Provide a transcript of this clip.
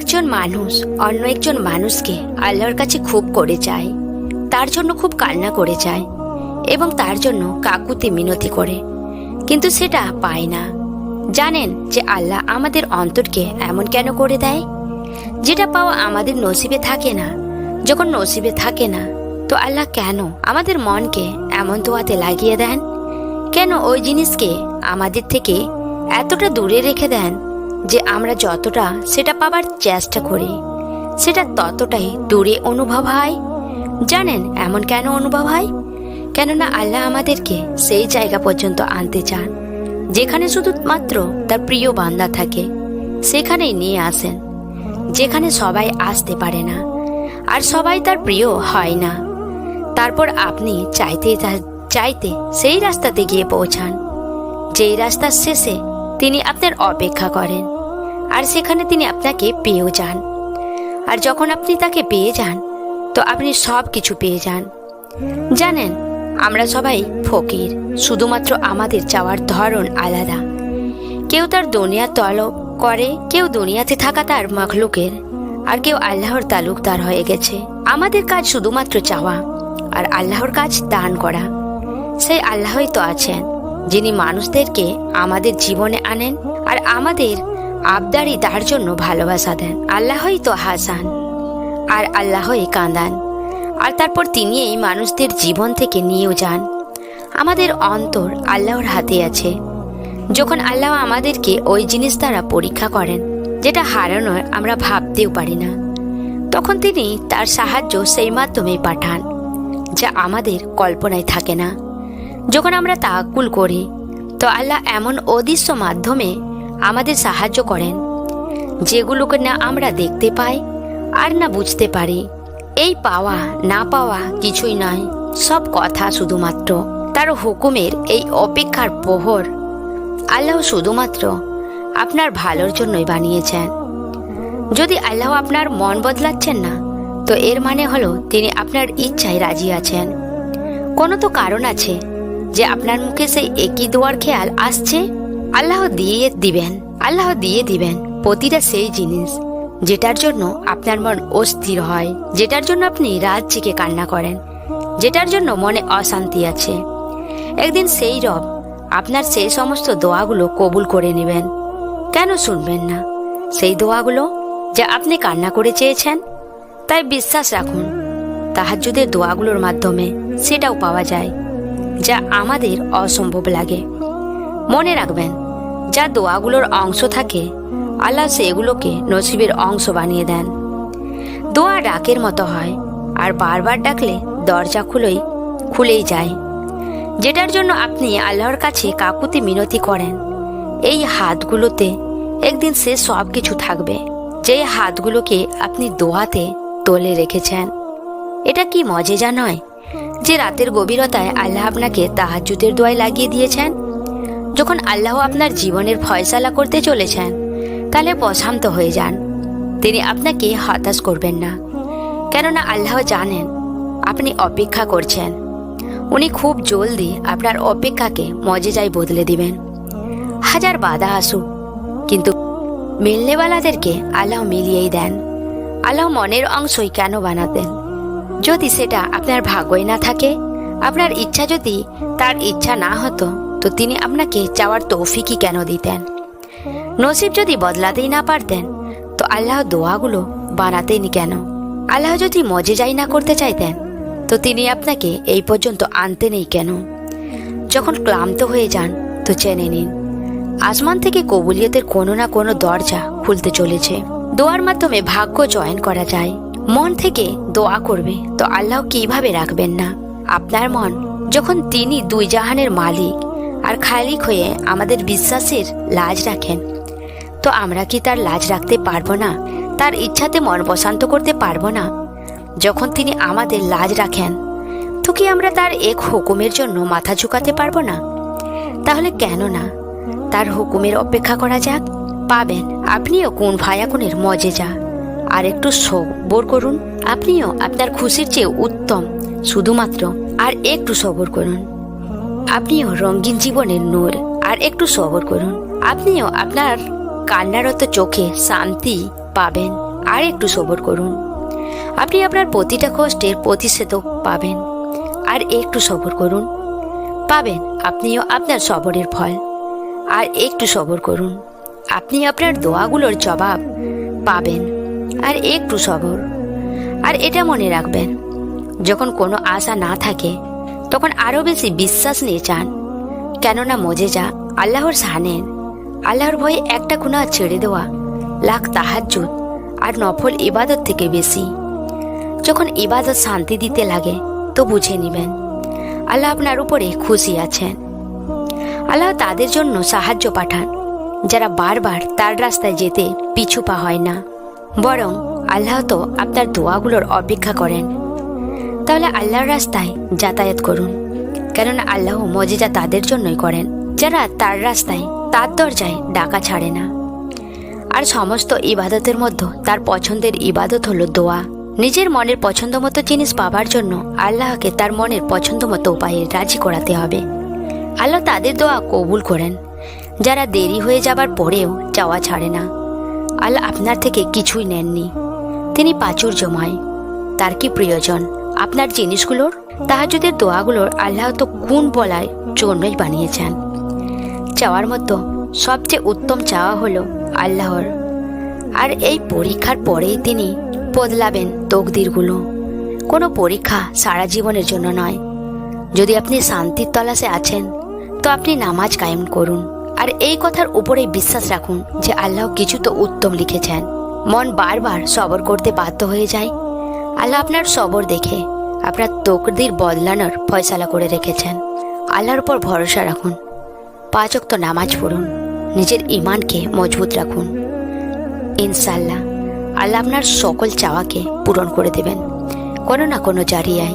একজন মানুষ, অন্য একজন মানুষকে আল্লাহর কাছে খুব করে চায় তার জন্য খুব কান্না করে চায় এবং তার জন্য কাকুতি মিনতি করে। কিন্তু সেটা পায় না। জানেন যে আল্লাহ আমাদের অন্তরকে এমন কেন করে দেয়? যেটা পাওয়া আমাদের নসিবে থাকে না। যখন নসিবে থাকে না, তো আল্লাহ কেন আমাদের মনকে এমন দোয়াতে লাগিয়ে দেন? কেন ওই জিনিসকে আমাদের থেকে এতটা দূরে রেখে দেন? যে আমরা যতটা সেটা পাবার চেষ্টা করি, সেটা ততটাই দূরে অনুভব হয়। জানেন, এমন কেন অনুভব হয়? কেননা আল্লাহ আমাদেরকে সেই জায়গা পর্যন্ত আনতে চান, যেখানে শুধুমাত্র তার প্রিয় বান্দা থাকে, সেখানেই নিয়ে আসেন, যেখানে সবাই আসতে পারে না, আর সবাই তার প্রিয় হয় না। তারপর আপনি চাইতে চাইতে সেই রাস্তাতে গিয়ে পৌঁছান, যেই রাস্তার শেষে তিনি আপনার অপেক্ষা করেন। আর সেখানে তিনি আপনাকে পেয়েও যান। আর যখন আপনি তাকে পেয়ে যান, তো আপনি সব কিছু পেয়ে যান। জানেন, আমরা সবাই ফকির, শুধুমাত্র আমাদের চাওয়ার ধরন আলাদা। কেউ তার দুনিয়া তলব করে, কেউ দুনিয়াতে থাকা তার মখলুকের, আর কেউ আল্লাহর তালুকদার হয়ে গেছে। আমাদের কাজ শুধুমাত্র চাওয়া, আর আল্লাহর কাজ দান করা। সেই আল্লাহই তো আছেন, যিনি মানুষদেরকে আমাদের জীবনে আনেন, আর আমাদের আবদারি তার জন্য ভালোবাসা দেন। আল্লাহই তো হাসান, আর আল্লাহই কাঁদান। আর তারপর তিনি এই মানুষদের জীবন থেকে নিয়েও যান। আমাদের অন্তর আল্লাহর হাতে আছে। যখন আল্লাহ আমাদেরকে ওই জিনিস দ্বারা পরীক্ষা করেন, যেটা হারানোর আমরা ভাবতেও পারি না, তখন তিনি তার সাহায্য সেই মাধ্যমেই পাঠান, যা আমাদের কল্পনায় থাকে না। যখন আমরা তাকুল করি, তো আল্লাহ এমন অদৃশ্য মাধ্যমে আমাদের সাহায্য করেন। যেগুলোকে না আমরা দেখতে পাই আর না বুঝতে পারি। এই পাওয়া, না পাওয়া কিছুই নয়, সব কথা শুধুমাত্র। তার হুকুমের এই অপেক্ষার প্রহর আল্লাহ শুধুমাত্র আপনার ভালোর জন্যই বানিয়েছেন। যদি আল্লাহ আপনার মন বদলাচ্ছেন না, তো এর মানে হলো তিনি আপনার ইচ্ছায় রাজি আছেন। কোনো তো কারণ আছে যে আপনার মুখে সেই একই দোয়ার খেয়াল আসছে আল্লাহ দিয়ে দিবেন, আল্লাহ দিয়ে দিবেন প্রতিটা সেই জিনিস যেটার জন্য আপনার মন অস্থির হয়, যেটার জন্য আপনি রাত জেগে কান্না করেন, যেটার জন্য মনে অশান্তি আছে। একদিন সেই রব আপনার সেই সমস্ত দোয়াগুলো কবুল করে নেবেন। কেন শুনবেন না? সেই দোয়াগুলো যা আপনি কান্না করে চেয়েছেন? তাই বিশ্বাস রাখুন, তাহাজ্জুদের দোয়াগুলোর মাধ্যমে সেটাও পাওয়া যায়, যা আমাদের অসম্ভব লাগে। মনে রাখবেন যা দোয়াগুলোর অংশ থাকে, আল্লাহ সেগুলোকে নসিবের অংশ বানিয়ে দেন। দোয়া ডাকের মতো হয়, আর বারবার ডাকলে দরজা খুলেই খুলেই যায়। যেটার জন্য আপনি আল্লাহর কাছে কাকুতি মিনতি করেন, এই হাতগুলোতে একদিন সে সব কিছু থাকবে যে হাতগুলোকে আপনি দোয়াতে তোলে রেখেছেন। এটা কি মজেজা নয় যে রাতের গভীরতায় আল্লাহ আপনাকে তাহাজুদের দোয়ায় লাগিয়ে দিয়েছেন? যখন আল্লাহ আপনার জীবনের ফয়সালা করতে চলেছেন, তাহলে প্রশান্ত হয়ে যান। তিনি আপনাকে হতাশ করবেন না। কেননা আল্লাহ জানেন, আপনি অপেক্ষা করছেন। উনি খুব জলদি আপনার অপেক্ষাকে মজে মজেজায় বদলে দিবেন। হাজার বাধা আসুক, কিন্তু মিলনেওয়ালাদেরকে আল্লাহ মিলিয়েই দেন। আল্লাহ মনের অংশই কেন বানাতেন? যদি সেটা আপনার ভাগ্যই না থাকে, আপনার ইচ্ছা যদি তার ইচ্ছা না হতো তো তিনি আপনাকে চাওয়ার তৌফিকই কেন দিতেন? নসিব যদি বদলাতেই না পারতেন, তো আল্লাহ দোয়াগুলো বানাতেনি কেন? আল্লাহ যদি মজে মজেজাই না করতে চাইতেন, তো তিনি আপনাকে এই পর্যন্ত আনতে নেই কেন? যখন ক্লান্ত হয়ে যান, তো চেনে নিন, আসমান থেকে কবুলিয়তের কোনো না কোনো দরজা খুলতে চলেছে। দোয়ার মাধ্যমে ভাগ্য জয়েন করা যায়। মন থেকে দোয়া করবে, তো আল্লাহ কীভাবে রাখবেন না? আপনার মন, যখন তিনি দুই জাহানের মালিক আর খালিক হয়ে আমাদের বিশ্বাসের লাজ রাখেন। তো আমরা কি তার লাজ রাখতে পারব না? তার ইচ্ছাতে মন প্রশান্ত করতে পারব না? যখন তিনি আমাদের লাজ রাখেন, তো কি আমরা তার এক হুকুমের জন্য মাথা ঝুঁকাতে পারব না? তাহলে কেন না? তার হুকুমের অপেক্ষা করা যাক। পাবেন, আপনিও কোন ভায়াকুনের মজে যা। আর একটু সবর করুন। আপনিও আপনার খুশির চেয়ে উত্তম। শুধুমাত্র আর একটু সবর করুন। আপনিও রঙিন জীবনের নূর। আর একটু সবর করুন। আপনিও আপনার কান্নারত চোখে শান্তি পাবেন। আর একটু সবর করুন। আপনি আপনার প্রতিটা কষ্টের প্রতিষেধক পাবেন। আর একটু সবর করুন। পাবেন, আপনিও আপনার সবরের ফল। আর একটু সবর করুন। আপনি আপনার দোয়াগুলোর জবাব পাবেন। আর একটু সবর। আর এটা মনে রাখবেন, যখন কোনো আশা না থাকে তখন আরও বেশি বিশ্বাস নিয়ে চান কেননা মজে যা আল্লাহর সানেন আল্লাহর ভয়ে একটা গুণা ছেড়ে দেওয়া লাখ তাহাজ্জুদ আর নফল ইবাদত থেকে বেশি। যখন ইবাদত শান্তি দিতে লাগে, তো বুঝে নেবেন, আল্লাহ আপনার উপরে খুশি আছেন। আল্লাহ তাদের জন্য সাহায্য পাঠান, যারা বারবার তার রাস্তায় যেতে পিছু পা হয় না। বরং আল্লাহ তো আপনার দোয়াগুলোর অপেক্ষা করেন। তাহলে আল্লাহর রাস্তায় যাতায়াত করুন। কেননা আল্লাহ মজেজা তাদের জন্যই করেন। যারা তার রাস্তায় তার দরজায় ডাকা ছাড়ে না। আর সমস্ত ইবাদতের মধ্যে তার পছন্দের ইবাদত হলো দোয়া। নিজের মনের পছন্দ মতো জিনিস পাবার জন্য আল্লাহকে তার মনের পছন্দ মতো উপায়ে রাজি করাতে হবে। আল্লাহ তাদের দোয়া কবুল করেন। যারা দেরি হয়ে যাবার পরেও যাওয়া ছাড়ে না। আল্লাহ আপনার থেকে কিছুই নেননি। তিনি প্রাচুর্যময়। তার কি প্রয়োজন? আপনার জিনিসগুলোর, তাহাজুদের দোয়াগুলোর আল্লাহ তো কোন বলায় জন্যই বানিয়েছেন। চাওয়ার মতো সবচেয়ে উত্তম চাওয়া হলো আল্লাহর। আর এই পরীক্ষার পরেই তিনি বদলাবেন তকদিরগুলো। কোনো পরীক্ষা সারা জীবনের জন্য নয়। যদি আপনি শান্তির তলাশে আছেন, তো আপনি নামাজ কায়েম করুন। আর এই কথার উপরেই বিশ্বাস রাখুন যে আল্লাহ কিছু তো উত্তম লিখেছেন। মন বারবার সবর করতে বাধ্য হয়ে যায় আল্লাহ আপনার সবর দেখে। আপনার তকদির বদলানোর ফয়সালা করে রেখেছেন। আল্লাহর উপর ভরসা রাখুন। পাঁচ অক্ত নামাজ পড়ুন। নিজের ইমানকে মজবুত রাখুন। ইনশাল্লাহ আল্লাহ আপনার সকল চাওয়াকে পূরণ করে দেবেন। কোনো না কোনো জারিয়ায়